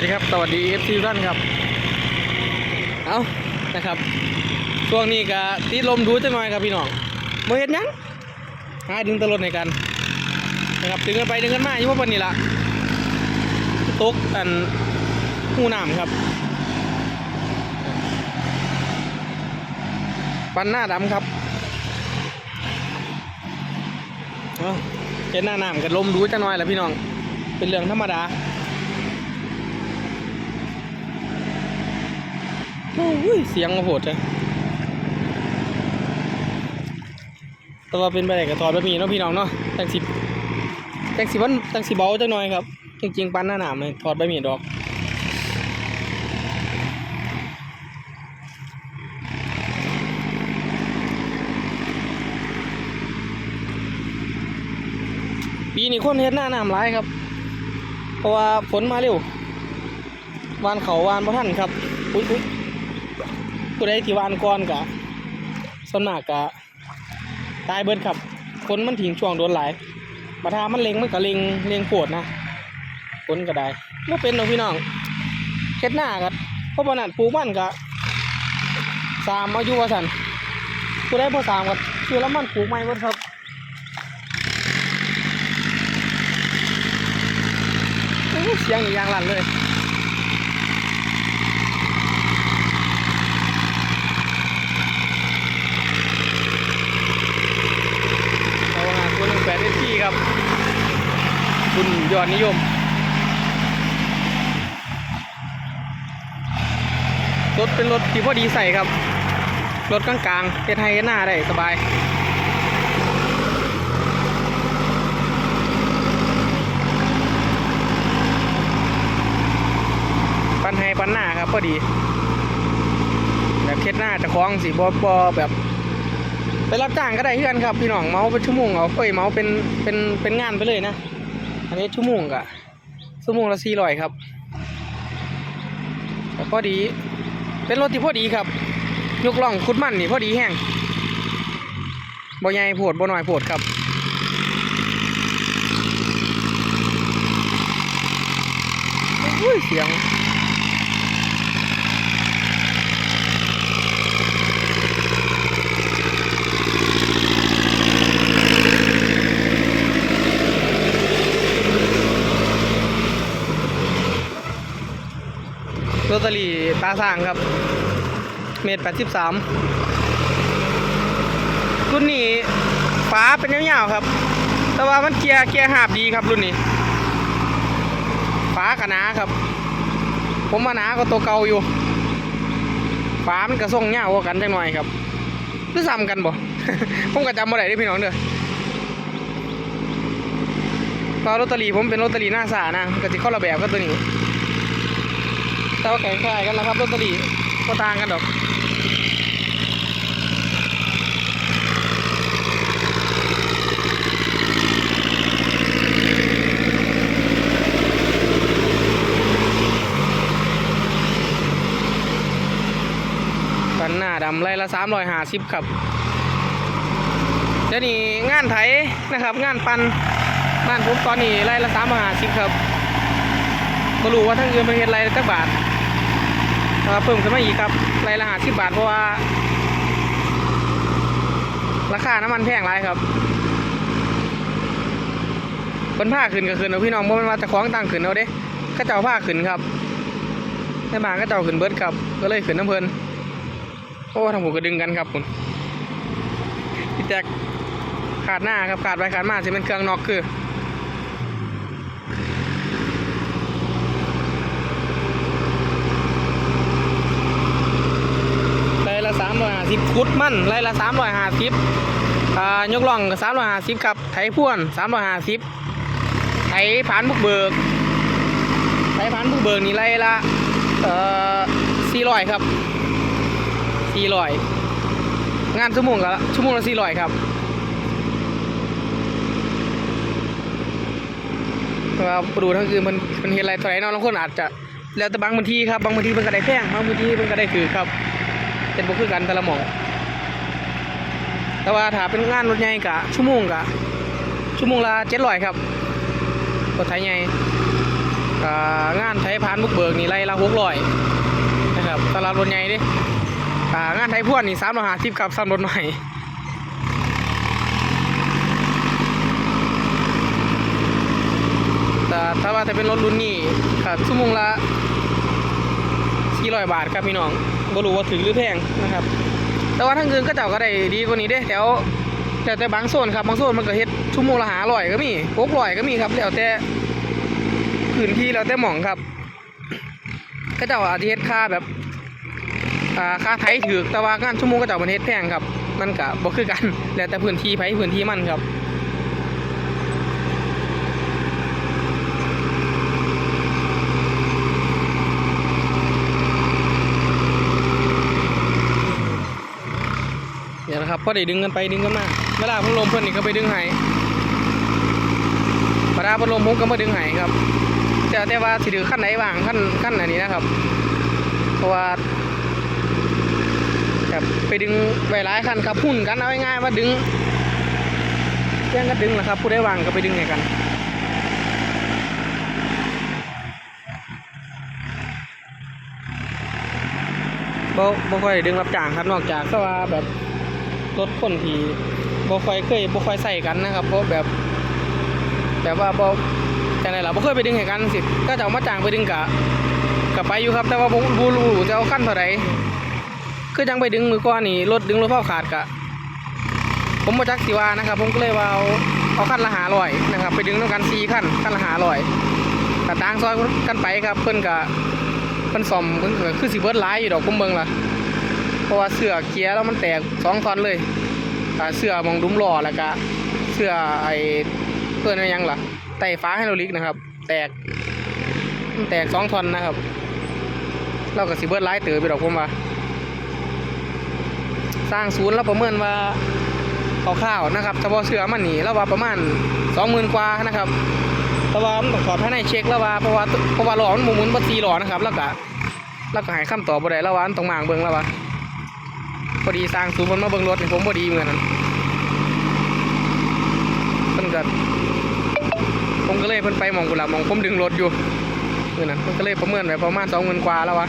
วัสดีครับ สวัสดีเอฟซีท่านครับ เอานะครับ ช่วงนี้ก็ตีลมดูจังหน่อยครับพี่น้องเมาเห็นยังหาดึงตะลดในกันนะครับดึงกันไปดึงกันมาอยู่ว่าวันนี้ละตกอันหูน้ำครับ ปันหน้าดำครับเอาเห็นหน้าน้ำกันลมดูจังหน่อยแหละพี่น้อง เป็นเรื่องธรรมดา อ้ยเสียงโหดเลยแต่ว่าเป็นไปได้กับตอนแบบนี้เนาะพี่น้องเนาะจังสิจังสิมันจังสิเบาจังหน่อยครับ จริงๆปั้นหน้าหนามเลยถอดใบมีดออกปีนี้คนเฮ็ดหน้าหนามร้ายครับ เพราะว่าฝนมาเร็ววานเขาวานพระท่านครับ อุ้ยอุ้ย ผู้ใดที่วานก่อนกะส่วนมากกะตายเบิดครับ คนมันถิงช่วงโดนหลายบัทามันเล็งมันก็เล็งเล็งปวดนะคนก็ได้บ่เป็นหรอกพี่น้องเฮ็ดหน้ากันเพราะว่านั่นปลูกมันกะสามอายุว่าสันผู้ใดพอสามก็คือแล้วมันปลูกใหม่เบิดครับเสียงนี่างลั่นเลย เราหาตัวหนึ่งแปดเอที ครับ คุณยอดนิยม รถเป็นรถที่พอดีใส่ครับ รถกลางๆเฮ็ดให้เฮ็ดหน้าได้สบายปันให้ปันหน้าครับพอดีแบบเฮ็ดหน้าจะคล้องสิบ่บ่แบบ ไปรับจ้างก็ได้เพื่อนครับพี่น้องเมาเป็นชั่วโมงเอาเอ้ยเมาเป็นเป็นเป็นงานไปเลยนะ อันนี้ชั่วโมงกะชั่วโมงละสี่ร้อยครับแต่พอดี เป็นรถที่พอดีครับ ยกล่องคุดมันนี่พอดีแห้งบ่ใหญ่โพดบ่น้อยโพดครับอุ้ยเสียง โรตารี่ตาสางครับ เมตรแปดสิบสามรุ่นนี้ฟ้าเป็นยาวๆครับ แต่ว่ามันเกียร์เกียร์หาบดีครับรุ่นนี้ฟ้ากระนาครับ ผมมาหนาก็ตัวเก่าอยู่ฟ้ามันกระส่งยาวกว่ากันจังหน่อยครับคือซ้ำกันบ่ ผมก็จำบ่ได้ด้อพี่น้องเด้อตอนลอตเตอรี่ผมเป็นลอตเตอรี่หน้าสานะก็สิเข้าระแบบก็ตัวนี้ แต่ว่าแข่งคล้ายกันนะครับลอตเตอรี่ก็ต่างกันดอกปันหน้าดำไรละสามร้อยห้าสิบครับเดี๋ยวนี้งานไถนะครับ งานปันบ้านผมตอนนี้ไรละสามร้อยห้าสิบครับก็รู้ว่าทั้งอื่นเป็นเฮ็ดไรละจักบาท เอ่อเพิ่มขึ้นมาอีกครับรายละหาสิบบาทเพราะว่า ราคาน้ำมันแพงหลายครับคนผ้าขึ้นก็ขึ้นเอาพี่น้องบ่แมันว่าจะคล้องตังขึ้นเอาเด้ก็เจ้าผ้าขึ้นครับในบ้านก็เจ้าขึ้นเบิดครับ ก็เลยขึ้นน้ำเพลินโอ้ทางผมก็ดึงกันครับคุณพี่แจ็คขาดหน้าครับขาดไปขาดมาสิเป็นเครื่องนอกคือ ไร่ละ สามร้อยห้าสิบคุดมั่นไรละสามร้อยห้าสิบอ่ายกล่องสามร้อยห้าสิบครับไถพ่วนสามร้อยห้าสิบไถผานบุกเบิกไถผานบุกเบิกนี่ไรละเอ่อสี่ร้อยครับสี่ร้อยงานชั่วโมงละชั่วโมงละสี่ร้อยครับว่าดูทั้งคืนมันมันเห็นอะไรตัวไหนนาะบางคนอาจจะแล้วแต่บางบางทีครับบางบางทีมันก็ได้แพงบางบางทีมันก็ได้ถือครับ เป็นบุคือกันแต่ละหมอง แต่ว่าถ้าเป็นงานรถใหญ่กะชั่วโมงกะชั่วโมงละเจ็ดร้อยครับรถไถใหญ่งานไทยพานบุกเบิกนี่ไล่ละหกร้อยนะครับตลาดรถใหญ่ดิงานไทยพ่วนนี่สามร้อยห้าสิบกับสามรถใหม่แต่ถ้าว่าจะเป็นรถรุ่นนี้ก็ชั่วโมงละ400บาทครับพี่น้อง บรู้ว่าถึงหรือแพงนะครับ แต่ว่าทั้งอื่นก็เจ้าก็ได้ดีกว่านี้เด้แถวแต่แต่บางโซนครับบางโซนมันก็เฮ็ดชั่วโมงละหาร้อยก็มีหกร้อยก็มีครับแล้วแต่พื้นที่แล้วแต่หม่องครับ ก็เจ้าอาจจะเฮ็ดค่าแบบอ่าค่าไถถือแต่ว่างานชั่วโมงก็เจ้ามันเฮ็ดแพงครับมันก็บ่คือกันแล้วแต่พื้นที่ไผพื้นที่มันครับ เดี๋ยว นะครับพอได้ดึงกันไปดึงกันมาเวลาพัดลมเพื่อนนี่ก็ไปดึงให้เวลาพัดลมผมก็มาดึงให้ครับ แต่แต่ว่าสิถือขั้นไหนว่างขั้นขั้นอันนี้นะครับเพราะว่าแบบไปดึงไว้หลายขั้นครับหุ่นกันเอาง่ายๆว่าดึงแย่งกันดึงนะครับผู้ได้วางก็ไปดึงให้กันบ่บ่ค่อยได้ดึงรับจ้างครับนอกจากก็ว่าแบบ รถคนที่บ่ค่อยเคยบ่ค่อยใส่กันนะครับ เพราะแบบแบบว่าบ่จังไดล่ะบ่เคยไปดึงให้กันสิก็จะเอามาจ้างไปดึงกะกะไปอยู่ครับ แต่ว่าบ่บ่รู้จะเอาขั้นเท่าใดคือจังไปดึงมือก่อนนี่รถดึงรถเผาขาดกะ ผมบ่จักสิว่านะครับ ผมก็เลยว่าเอาเอาขั้นละ500นะครับไปดึงนำกัน4ขั้นขั้นละ500ก็ต่างซอยกันไปครับเพิ่นก็เพิ่นซ่อมเพิ่นก็คือสิเบิดหลายอยู่ดอกผมเบิ่งล่ะ ราะว่าเสื้อเกียร์แล้วมันแตกสองท่อนเลยเสื้อมองดุมหล้อแล้วก็เสื้อไอ้เพื่อนยังล่ะไต่ฟ้าไฮโดราลิกนะครับ แตกมันแตกสองท่อนนะครับ เราก็สิเบิดไล่เตือไปดอกผมว่าสร้างศูนย์แล้วประเมินว่าคร่าวๆนะครับเฉพาะเสื้อมันนี่แล้วว่าประมาณสองหมื่นกว่านะครับแต่ว่ามันต้องขอภายในเช็คแล้วว่าเพราะว่าเพราะว่าหล่อมันหมุนมุนบัตีหล่อนะครับ แล้วก็แล้วก็ให้คำตอบบ่ได้แล้วว่ามันต้องมางเบิ่งแล้วว่า พอดีสร้างศูนย์มันมาเบิ่งรถนี่ผมพอดีเหมือนกันเพิ่นก็ผมก็เลยเพิ่นไปมองกุหลาบมองผมดึงรถอยู่เหมือนนั้นเพิ่นก็เลยประเมินไว้ประมาณสองหมื่นกว่าแล้ววะ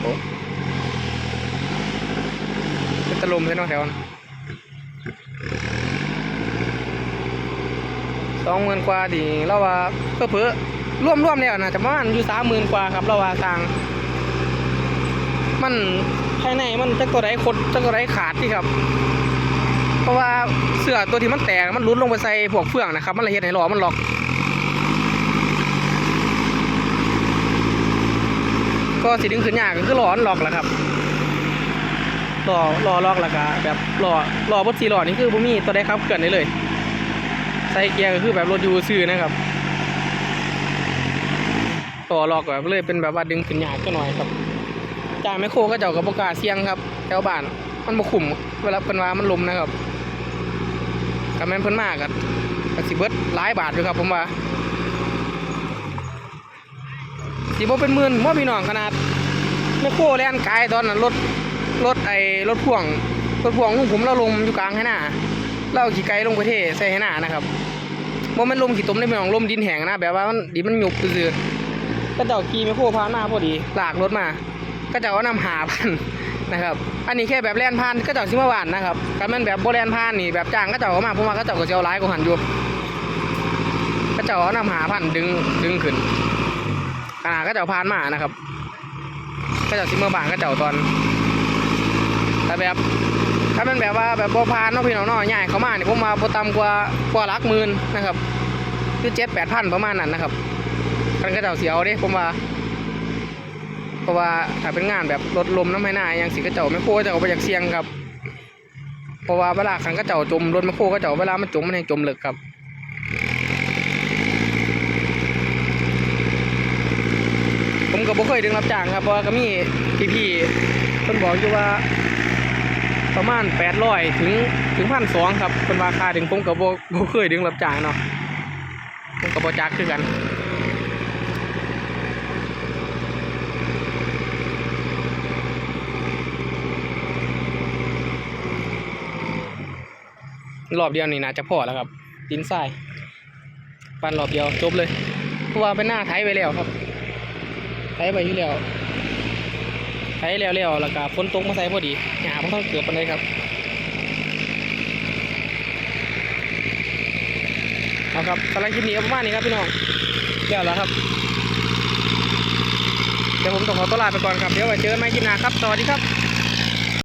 โอ้เป็นตะลมใช่เนาะแถวนั้นสองหมื่นกว่าดีแล้วว่าเพื่อเพื่อร่วมร่วมแล้วนะจะประมาณอยู่สามหมื่นกว่าครับเราว่าสร้าง มันภายในมันจักตัวใดคดจักตัวใดขาดที่ครับ เพราะว่าเสื้อตัวที่มันแตกมันหลุดลงไปใส่พวกเฟืองนะครับ มันละเอียดให้ล้อมันหลอก ก็สิดึงขึ้นยากก็คือหลอมันล็อกแหละครับล้อล้อลอกแล้วก็แบบหล้อล้อบดสีหล้อนี่คือบ่มีตัวใดครับเกินได้เลย ใส่เกียร์ก็คือแบบรถยูซื่อนะครับล้อลอกแบบเลยเป็นแบบว่าดึงขึ้นยากก็หน่อยครับ จายแมคโครก็เจ้ากับโอกล้าเสี่ยงครับแถวบ้านมันบ่คุ้มเวลาเพิ่นว่ามันลมนะครับก็แม่นเพิ่นมากอะก็สิเบิดหลายบาทอยู่ครับผมว่าสิบ่เป็นหมื่นบ่พี่น้องขนาดแมคโครแล่นไกลตอนนั้นรถรถไอ้รถพ่วงรถพ่วงของผมเราลมอยู่กลางให้หน้าเราเอาขี่ไกลลงไปเทใส่ให้หน้านะครับบ่แม่นลมขี่ตมได้พี่น้องลมดินแห้งนะแบบว่ามันดินมันหยุบซื่อก็เจ้าขี่แมคโครผ่านหน้าพอดีลากรถมา ก็จะเอานำหาพันนะครับ อันนี้แค่แบบแล่นผ่านก็จะเอาซิมาหวานนะครับถ้ามันแบบโบแลนผ่านนี่แบบจ้างก็จะเอามาผมว่าก็จะก็จะเอาร้ายกว่าหันอยู่ก็จะเอานำหาพันดึงดึงขึ้นขนาดก็จะเอาผ่านมานะครับ ก็จะเอาซิมาบานก็จะเอาตอนแต่แบบถ้ามันแบบว่าแบบโบพานเนาะพี่น้องเนาะใหญ่เขามาเนี่ยผมมาโบตำกว่ากว่าลักหมื่นนะครับคือเจ็ดแปดพันประมาณนั้นนะครับกันก็จะเอาเสียเอาเด้ผมว่า ราะว่าถ้าเป็นงานแบบรถลมน้ำให้หน้าอย่างสิกระเจ้าไม่โคจะเอาไปจากเสียงครับ เพราะว่าเวลาขันกระเจ้าจมรถไม่โคกระเจ้าเวลามันจมมันยังจมเหลึกครับผมก็บ่เคยดึงรับจ้างครับเพราะว่าก็มีพี่ๆเพิ่นบอกอยู่ว่าประมาณ800ถึงถึงพันสองครับเพิ่นว่าค่าดึงผมก็บ่บ่เคยดึงรับจ้างเนาะผมก็บ่จักคือกัน รอบเดียวนี่น่าจะพอแล้วครับดินทรายปันรอบเดียวจบเลยเพราะว่าเป็นหน้าไถไปแล้วครับไถไปอยู่แล้วไถแล้วแล้วแล้วก็ฝนตกมาใส่พอดีหยาบ่ต้องเกิดปานใดครับเอาครับสำหรับคลิปนี้ก็ประมาณนี้ครับพี่น้องเดี๋ยวแล้วครับเดี๋ยวผมต้องขอตัวลาไปก่อนครับเดี๋ยวไว้เจอกันใหม่คลิปหน้าครับสวัสดีครับ